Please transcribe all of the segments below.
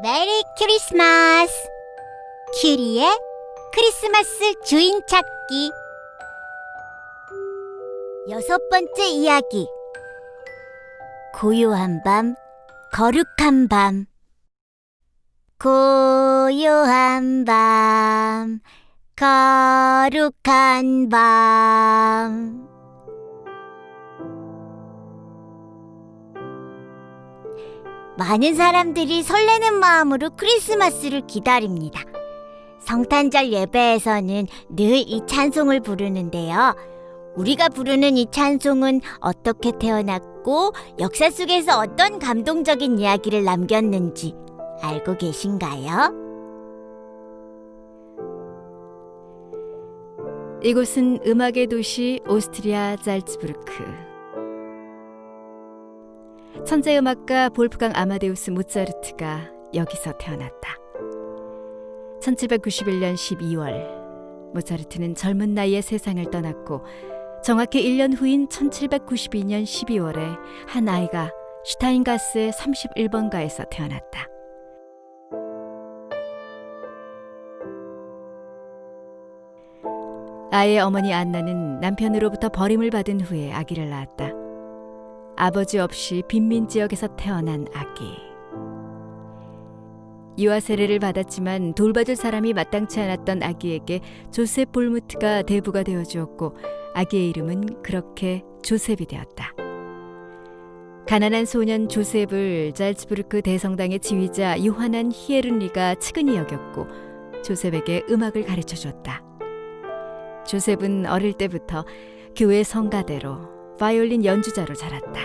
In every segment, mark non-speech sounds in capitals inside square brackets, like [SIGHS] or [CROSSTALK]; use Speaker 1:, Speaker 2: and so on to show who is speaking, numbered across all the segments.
Speaker 1: 메리 크리스마스! 큐리의 크리스마스 주인 찾기. 여섯 번째 이야기. 고요한 밤, 거룩한 밤. 고요한 밤, 거룩한 밤 많은 사람들이 설레는 마음으로 크리스마스를 기다립니다. 성탄절 예배에서는 늘 이 찬송을 부르는데요. 우리가 부르는 이 찬송은 어떻게 태어났고 역사 속에서 어떤 감동적인 이야기를 남겼는지 알고 계신가요?
Speaker 2: 이곳은 음악의 도시 오스트리아 잘츠부르크. 천재 음악가 볼프강 아마데우스 모차르트가 여기서 태어났다. 1791년 12월 모차르트는 젊은 나이에 세상을 떠났고 정확히 1년 후인 1792년 12월에 한 아이가 슈타인가스의 31번가에서 태어났다. 아이의 어머니 안나는 남편으로부터 버림을 받은 후에 아기를 낳았다. 아버지 없이 빈민 지역에서 태어난 아기. 유아 세례를 받았지만 돌봐줄 사람이 마땅치 않았던 아기에게 조셉 볼무트가 대부가 되어 주었고 아기의 이름은 그렇게 조셉이 되었다. 가난한 소년 조셉을 잘츠부르크 대성당의 지휘자 요하난 히에른리가 측은히 여겼고 조셉에게 음악을 가르쳐 줬다. 조셉은 어릴 때부터 교회 성가대로 바이올린 연주자로 자랐다.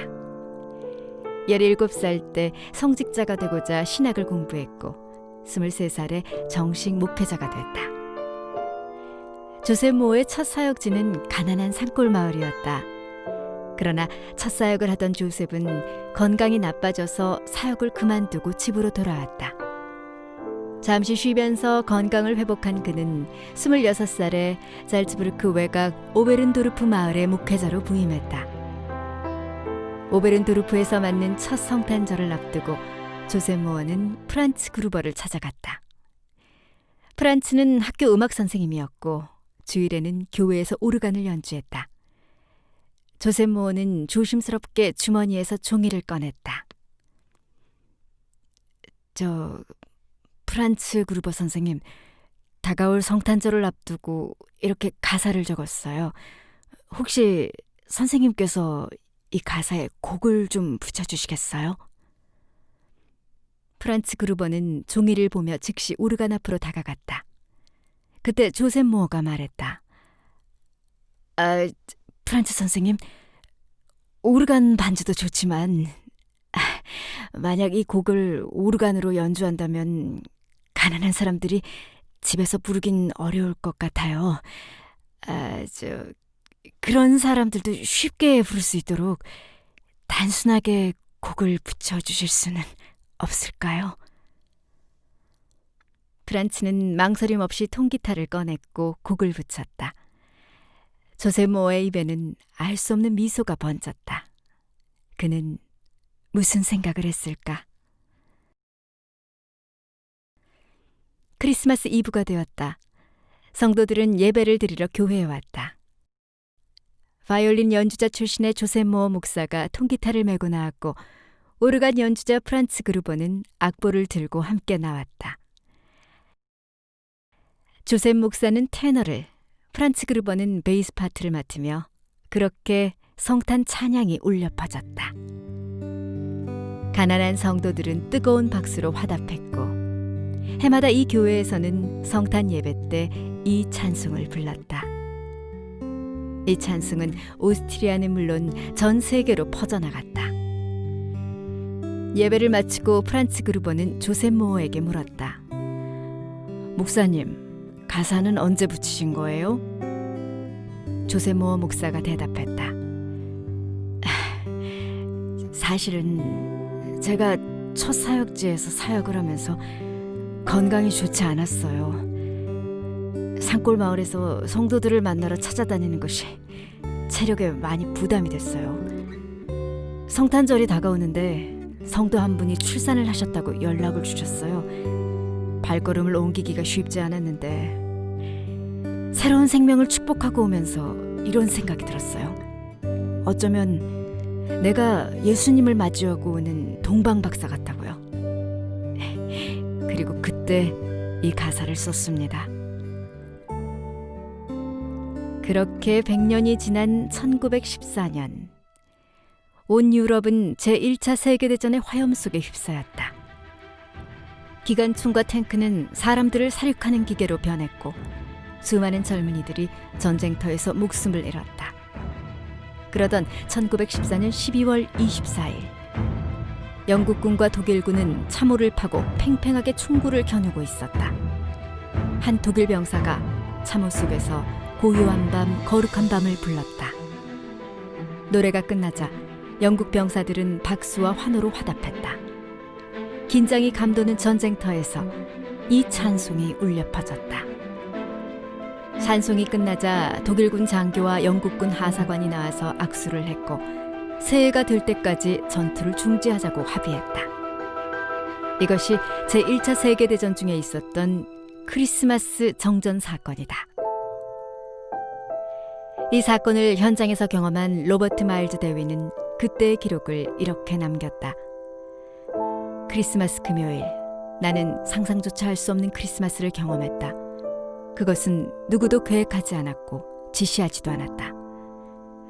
Speaker 2: 17살 때 성직자가 되고자 신학을 공부했고 23살에 정식 목회자가 됐다. 조셉 모의 첫 사역지는 가난한 산골 마을이었다. 그러나 첫 사역을 하던 조셉은 건강이 나빠져서 사역을 그만두고 집으로 돌아왔다. 잠시 쉬면서 건강을 회복한 그는 26살에 잘츠부르크 외곽 오베른도르프 마을의 목회자로 부임했다. 오베른도르프에서 맞는 첫 성탄절을 앞두고 조셉 모어는 프란츠 그루버를 찾아갔다. 프란츠는 학교 음악 선생님이었고 주일에는 교회에서 오르간을 연주했다. 조셉 모어는 조심스럽게 주머니에서 종이를 꺼냈다. 저 프란츠 그루버 선생님, 다가올 성탄절을 앞두고 이렇게 가사를 적었어요. 혹시 선생님께서 이 가사에 곡을 좀 붙여주시겠어요? 프란츠 그루버는 종이를 보며 즉시 오르간 앞으로 다가갔다. 그때 조셉 모어가 말했다. 아, 프란츠 선생님, 오르간 반주도 좋지만 아, 만약 이 곡을 오르간으로 연주한다면 가난한 사람들이 집에서 부르긴 어려울 것 같아요. 아, 저 그런 사람들도 쉽게 부를 수 있도록 단순하게 곡을 붙여 주실 수는 없을까요? 프란츠는 망설임 없이 통기타를 꺼냈고 곡을 붙였다. 조세 모어의 입에는 알 수 없는 미소가 번졌다. 그는 무슨 생각을 했을까? 크리스마스 이브가 되었다. 성도들은 예배를 드리러 교회에 왔다. 바이올린 연주자 출신의 조셉 모어 목사가 통기타를 메고 나왔고 오르간 연주자 프란츠 그루버는 악보를 들고 함께 나왔다. 조셉 목사는 테너를, 프란츠 그루버는 베이스 파트를 맡으며 그렇게 성탄 찬양이 울려 퍼졌다. 가난한 성도들은 뜨거운 박수로 화답했고 해마다 이 교회에서는 성탄 예배 때 이 찬송을 불렀다. 이 찬송은 오스트리아는 물론 전 세계로 퍼져나갔다. 예배를 마치고 프란츠 그루버는 조셉 모어에게 물었다. 목사님, 가사는 언제 붙이신 거예요? 조셉 모어 목사가 대답했다. [SIGHS] 사실은 제가 첫 사역지에서 사역을 하면서 건강이 좋지 않았어요. 산골 마을에서 성도들을 만나러 찾아다니는 것이 체력에 많이 부담이 됐어요. 성탄절이 다가오는데 성도 한 분이 출산을 하셨다고 연락을 주셨어요. 발걸음을 옮기기가 쉽지 않았는데 새로운 생명을 축복하고 오면서 이런 생각이 들었어요. 어쩌면 내가 예수님을 맞이하고 오는 동방 박사 같다고요. [LAUGHS] 그리고 그때 이 가사를 썼습니다. 그렇게 100년이 지난 1914년 온 유럽은 제1차 세계대전의 화염 속에 휩싸였다. 기관총과 탱크는 사람들을 사륙하는 기계로 변했고 수많은 젊은이들이 전쟁터에서 목숨을 잃었다. 그러던 1914년 12월 24일 영국군과 독일군은 참호를 파고 팽팽하게 총구를 겨누고 있었다. 한 독일 병사가 참호 속에서 고요한 밤, 거룩한 밤을 불렀다. 노래가 끝나자 영국 병사들은 박수와 환호로 화답했다. 긴장이 감도는 전쟁터에서 이 찬송이 울려 퍼졌다. 찬송이 끝나자 독일군 장교와 영국군 하사관이 나와서 악수를 했고 새해가 될 때까지 전투를 중지하자고 합의했다. 이것이 제1차 세계대전 중에 있었던 크리스마스 정전 사건이다. 이 사건을 현장에서 경험한 로버트 마일즈 대위는 그때의 기록을 이렇게 남겼다. 크리스마스 금요일, 나는 상상조차 할 수 없는 크리스마스를 경험했다. 그것은 누구도 계획하지 않았고 지시하지도 않았다.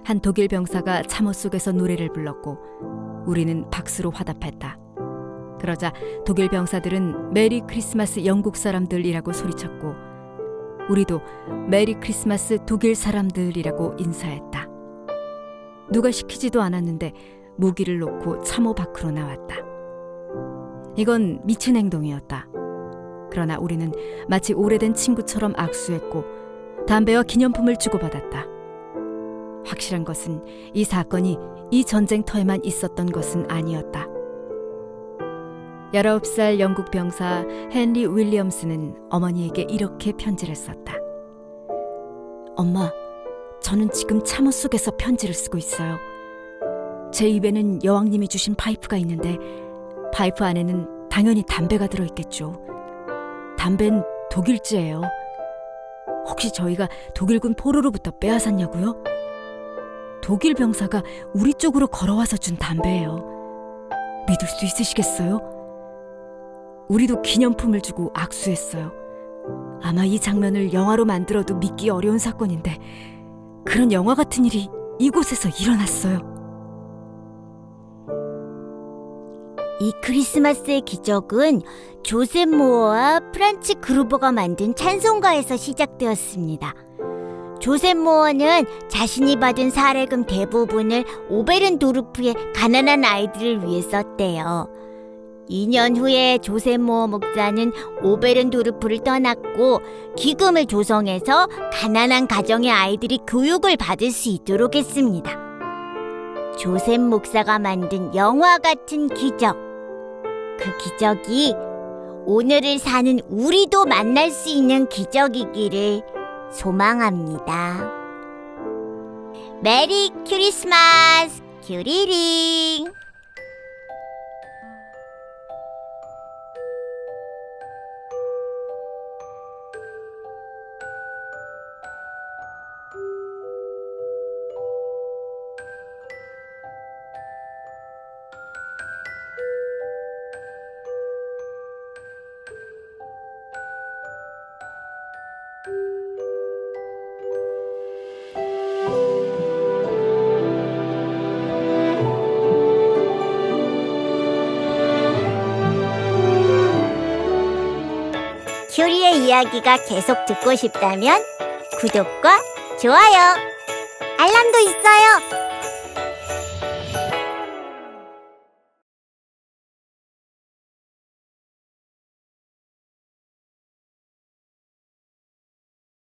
Speaker 2: 한 독일 병사가 참호 속에서 노래를 불렀고 우리는 박수로 화답했다. 그러자 독일 병사들은 메리 크리스마스 영국 사람들이라고 소리쳤고 우리도 메리 크리스마스 독일 사람들이라고 인사했다. 누가 시키지도 않았는데 무기를 놓고 참호 밖으로 나왔다. 이건 미친 행동이었다. 그러나 우리는 마치 오래된 친구처럼 악수했고 담배와 기념품을 주고받았다. 확실한 것은 이 사건이 이 전쟁터에만 있었던 것은 아니었다. 19살 영국 병사 헨리 윌리엄스는 어머니에게 이렇게 편지를 썼다. 엄마, 저는 지금 참호 속에서 편지를 쓰고 있어요. 제 입에는 여왕님이 주신 파이프가 있는데 파이프 안에는 당연히 담배가 들어 있겠죠. 담배는 독일제예요. 혹시 저희가 독일군 포로로부터 빼앗았냐고요? 독일 병사가 우리 쪽으로 걸어와서 준 담배예요. 믿을 수 있으시겠어요? 우리도 기념품을 주고 악수했어요. 아마 이 장면을 영화로 만들어도 믿기 어려운 사건인데 그런 영화 같은 일이 이곳에서 일어났어요.
Speaker 1: 이 크리스마스의 기적은 조셉 모어와 프란츠 그루버가 만든 찬송가에서 시작되었습니다. 조셉 모어는 자신이 받은 사례금 대부분을 오베른 도르프의 가난한 아이들을 위해 썼대요. 2년 후에 조셉 모어 목사는 오베른도르프를 떠났고 기금을 조성해서 가난한 가정의 아이들이 교육을 받을 수 있도록 했습니다. 조셉 목사가 만든 영화 같은 기적. 그 기적이 오늘을 사는 우리도 만날 수 있는 기적이기를 소망합니다. 메리 크리스마스 큐리링 큐리의 이야기가 계속 듣고 싶다면 구독과 좋아요, 알람도 있어요.